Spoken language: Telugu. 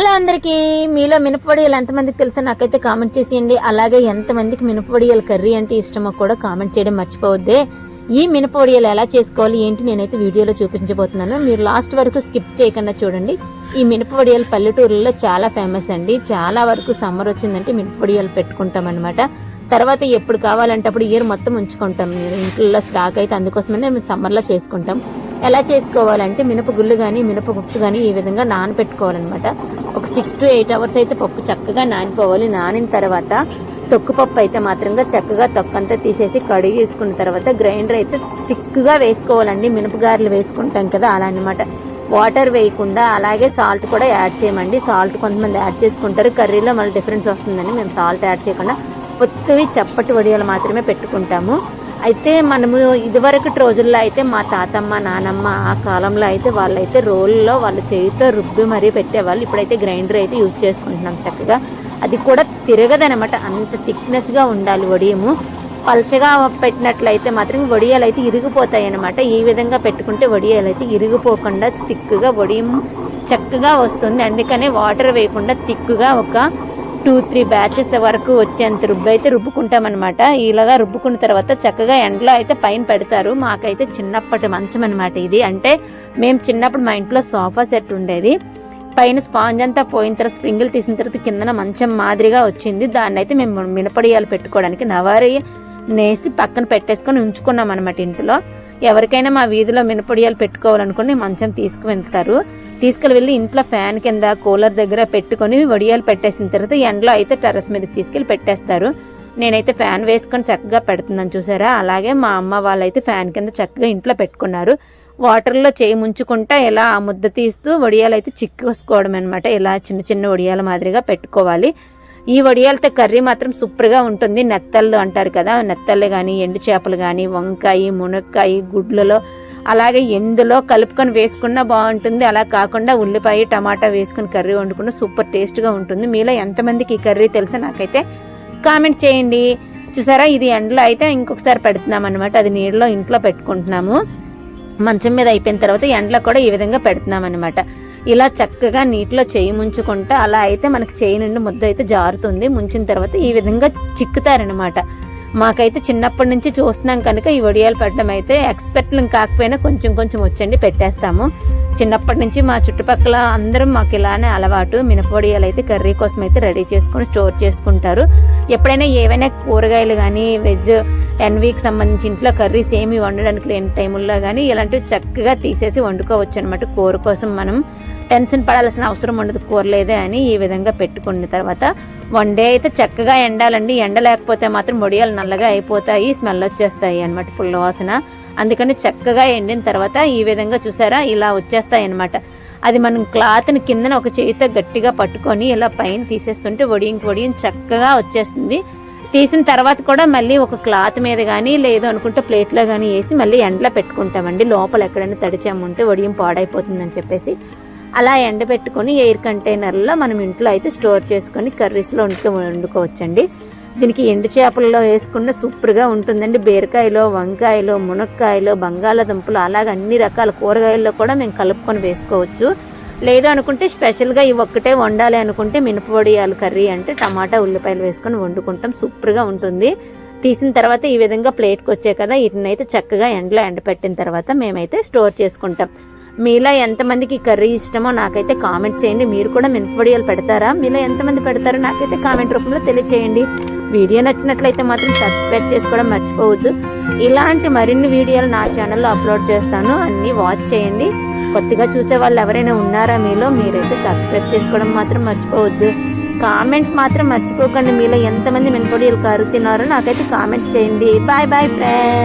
హలో అందరికీ మీలో మినపవడియాలు ఎంతమందికి తెలుసో నాకైతే కామెంట్ చేసేయండి. అలాగే ఎంతమందికి మినపవడియాలు కర్రీ అంటే ఇష్టమో కూడా కామెంట్ చేయడం మర్చిపోవద్దే. ఈ మినపవడియాలు ఎలా చేసుకోవాలి ఏంటి నేనైతే వీడియోలో చూపించబోతున్నాను. మీరు లాస్ట్ వరకు స్కిప్ చేయకుండా చూడండి. ఈ మినపవడియాలు పల్లెటూరులో చాలా ఫేమస్ అండి. చాలా వరకు సమ్మర్ వచ్చిందంటే మినపవడియాలు పెట్టుకుంటాం అనమాట తర్వాత ఎప్పుడు కావాలంటే అప్పుడు ఇయర్ మొత్తం ఉంచుకుంటాం. ఇంట్లో స్టాక్ అయితే అందుకోసమనే మేము సమ్మర్లో చేసుకుంటాం. ఎలా చేసుకోవాలంటే మినపగుళ్ళు కానీ మినపపప్పు కానీ ఈ విధంగా నానబెట్టుకోవాలన్నమాట ఒక సిక్స్ టు ఎయిట్ అవర్స్ అయితే పప్పు చక్కగా నానిపోవాలి. నానిన తర్వాత తొక్కు పప్పు అయితే మాత్రంగా చక్కగా తొక్కంతా తీసేసి కడిగేసుకున్న తర్వాత గ్రైండర్ అయితే థిక్గా వేసుకోవాలండి. మినపగారెలు వేసుకుంటాం కదా అలా అనమాట వాటర్ వేయకుండా అలాగే సాల్ట్ కూడా యాడ్ చేయమండి. సాల్ట్ కొంతమంది యాడ్ చేసుకుంటారు. కర్రీలో మళ్ళీ డిఫరెన్స్ వస్తుందని మేము సాల్ట్ యాడ్ చేయకుండా పొత్తువి చప్పటి వడియాలు మాత్రమే పెట్టుకుంటాము. అయితే మనము ఇదివరకటి రోజుల్లో అయితే మా తాతమ్మ నానమ్మ ఆ కాలంలో అయితే వాళ్ళైతే రోల్లో వాళ్ళ చేతితో రుబ్బి మరీ పెట్టేవాళ్ళు. ఇప్పుడైతే గ్రైండర్ అయితే యూజ్ చేసుకుంటున్నాం చక్కగా. అది కూడా తిరగదనమాట. అంత థిక్నెస్గా ఉండాలి వడియము. పలచగా పెట్టినట్లయితే మాత్రం వడియాలు అయితే ఇరిగిపోతాయి అనమాట ఈ విధంగా పెట్టుకుంటే వడియాలు అయితే ఇరిగిపోకుండా తిక్కుగా వడియం చక్కగా వస్తుంది. అందుకనే వాటర్ వేయకుండా తిక్కుగా ఒక టూ త్రీ బ్యాచెస్ వరకు వచ్చేంత రుబ్బు అయితే రుబ్బుకుంటాం అనమాట ఇలాగా రుబ్బుకున్న తర్వాత చక్కగా ఎండలో అయితే పైన పెడతారు. మాకైతే చిన్నప్పటి మంచం అనమాట ఇది. అంటే మేము చిన్నప్పుడు మా ఇంట్లో సోఫా సెట్ ఉండేది. పైన స్పాంజ్ అంతా పోయిన తర్వాత స్ప్రింగులు తీసిన తర్వాత కిందన మంచం మాదిరిగా వచ్చింది. దాన్ని అయితే మేము మినపడియాలు పెట్టుకోవడానికి నవారి నేసి పక్కన పెట్టేసుకొని ఉంచుకున్నాం అనమాట ఇంట్లో. ఎవరికైనా మా వీధిలో మినపడియాలు పెట్టుకోవాలనుకుని మంచం తీసుకువెళ్తారు తీసుకెళ్ళి వెళ్ళి ఇంట్లో ఫ్యాన్ కింద కూలర్ దగ్గర పెట్టుకొని వడియాలు పెట్టేసిన తర్వాత ఎండలో అయితే టెర్రస్ మీదకి తీసుకెళ్ళి పెట్టేస్తారు. నేనైతే ఫ్యాన్ వేసుకొని చక్కగా పెడుతున్నాను చూసారా? అలాగే మా అమ్మ వాళ్ళైతే ఫ్యాన్ కింద చక్కగా ఇంట్లో పెట్టుకున్నారు. వాటర్లో చేయి ముంచుకుంటా ఇలా ఆ ముద్ద తీస్తూ వడియాలు అయితే చిక్కుకోవడం అనమాట ఇలా చిన్న చిన్న వడియాల మాదిరిగా పెట్టుకోవాలి. ఈ వడియాలతో కర్రీ మాత్రం సూపర్గా ఉంటుంది. నెత్తళ్ళు అంటారు కదా నెత్తళ్ళు కానీ ఎండు చేపలు కానీ వంకాయ మునక్కాయ గుడ్లలో అలాగే ఎందులో కలుపుకొని వేసుకున్నా బాగుంటుంది. అలా కాకుండా ఉల్లిపాయ టమాటా వేసుకుని కర్రీ వండుకున్న సూపర్ టేస్ట్గా ఉంటుంది. మీలో ఎంతమందికి ఈ కర్రీ తెలుసో నాకైతే కామెంట్ చేయండి. చూసారా? ఇది ఎండలో అయితే ఇంకొకసారి పెడుతున్నాం అనమాట అది నీళ్ళలో ఇంట్లో పెట్టుకుంటున్నాము. మంచం మీద అయిపోయిన తర్వాత ఎండలో కూడా ఈ విధంగా పెడుతున్నాం అనమాట ఇలా చక్కగా నీటిలో చేయి ముంచుకుంటే అలా అయితే మనకి చేయి నుండి ముద్ద అయితే జారుతుంది. ముంచిన తర్వాత ఈ విధంగా చిక్కుతారనమాట మాకైతే చిన్నప్పటి నుంచి చూస్తున్నాం కనుక ఈ వడియాలు పెట్టడం అయితే ఎక్స్పెక్ట్లు కాకపోయినా కొంచెం కొంచెం వచ్చండి పెట్టేస్తాము. చిన్నప్పటి నుంచి మా చుట్టుపక్కల అందరం మాకు ఇలానే అలవాటు. మినపొడియాలు అయితే కర్రీ కోసం అయితే రెడీ చేసుకొని స్టోర్ చేసుకుంటారు. ఎప్పుడైనా ఏవైనా కూరగాయలు కానీ వెజ్ ఎన్వీకి సంబంధించి ఇంట్లో కర్రీస్ ఏమి వండడానికి లేని టైముల్లో కానీ ఇలాంటివి చక్కగా తీసేసి వండుకోవచ్చు అనమాట కూర కోసం మనం టెన్షన్ పడాల్సిన అవసరం ఉండదు కూరలేదే అని ఈ విధంగా పెట్టుకున్న తర్వాత వన్ డే అయితే చక్కగా ఎండాలండి. ఎండ లేకపోతే మాత్రం వడియాలు నల్లగా అయిపోతాయి స్మెల్ వచ్చేస్తాయి అనమాట ఫుల్ వాసన. అందుకని చక్కగా ఎండిన తర్వాత ఈ విధంగా చూసారా ఇలా వచ్చేస్తాయి అనమాట అది మనం క్లాత్ని కిందన ఒక చేయితో గట్టిగా పట్టుకొని ఇలా పైన తీసేస్తుంటే వడియం ఒడియం చక్కగా వచ్చేస్తుంది. తీసిన తర్వాత కూడా మళ్ళీ ఒక క్లాత్ మీద కానీ లేదు అనుకుంటే ప్లేట్లో కానీ వేసి మళ్ళీ ఎండలో పెట్టుకుంటామండి. లోపల ఎక్కడైనా తడిచాముంటే ఒడియం పాడైపోతుందని చెప్పేసి. అలా ఎండబెట్టుకొని ఎయిర్ కంటైనర్లో మనం ఇంట్లో అయితే స్టోర్ చేసుకొని కర్రీస్లో వండుకో వండుకోవచ్చండి. దీనికి ఎండు చేపల్లో వేసుకున్న సూపర్గా ఉంటుందండి. బీరకాయలో వంకాయలో మునక్కాయలో బంగాళాదుంపలు అలాగే అన్ని రకాల కూరగాయల్లో కూడా మేము కలుపుకొని వేసుకోవచ్చు. లేదు అనుకుంటే స్పెషల్గా ఇవి ఒక్కటే వండాలి అనుకుంటే మినపొడియాలు కర్రీ అంటే టమాటా ఉల్లిపాయలు వేసుకొని వండుకుంటాం. సూపర్గా ఉంటుంది. తీసిన తర్వాత ఈ విధంగా ప్లేట్కి వచ్చాయి కదా వీటినైతే చక్కగా ఎండలో ఎండపెట్టిన తర్వాత మేమైతే స్టోర్ చేసుకుంటాం. మీలో ఎంతమందికి కర్రీ ఇష్టమో నాకైతే కామెంట్ చేయండి. మీరు కూడా మినపొడియాలు పెడతారా? మీలో ఎంతమంది పెడతారో నాకైతే కామెంట్ రూపంలో తెలియచేయండి. వీడియో నచ్చినట్లయితే మాత్రం సబ్స్క్రైబ్ చేసుకోవడం మర్చిపోవద్దు. ఇలాంటి మరిన్ని వీడియోలు నా ఛానల్లో అప్లోడ్ చేస్తాను. అన్నీ వాచ్ చేయండి. కొత్తగా చూసే వాళ్ళు ఎవరైనా ఉన్నారా మీలో? మీరైతే సబ్స్క్రైబ్ చేసుకోవడం మాత్రం మర్చిపోవద్దు. కామెంట్ మాత్రం మర్చిపోకండి. మీలో ఎంతమంది మినపొడియాలు కరుతున్నారో నాకైతే కామెంట్ చేయండి. Bye bye friends.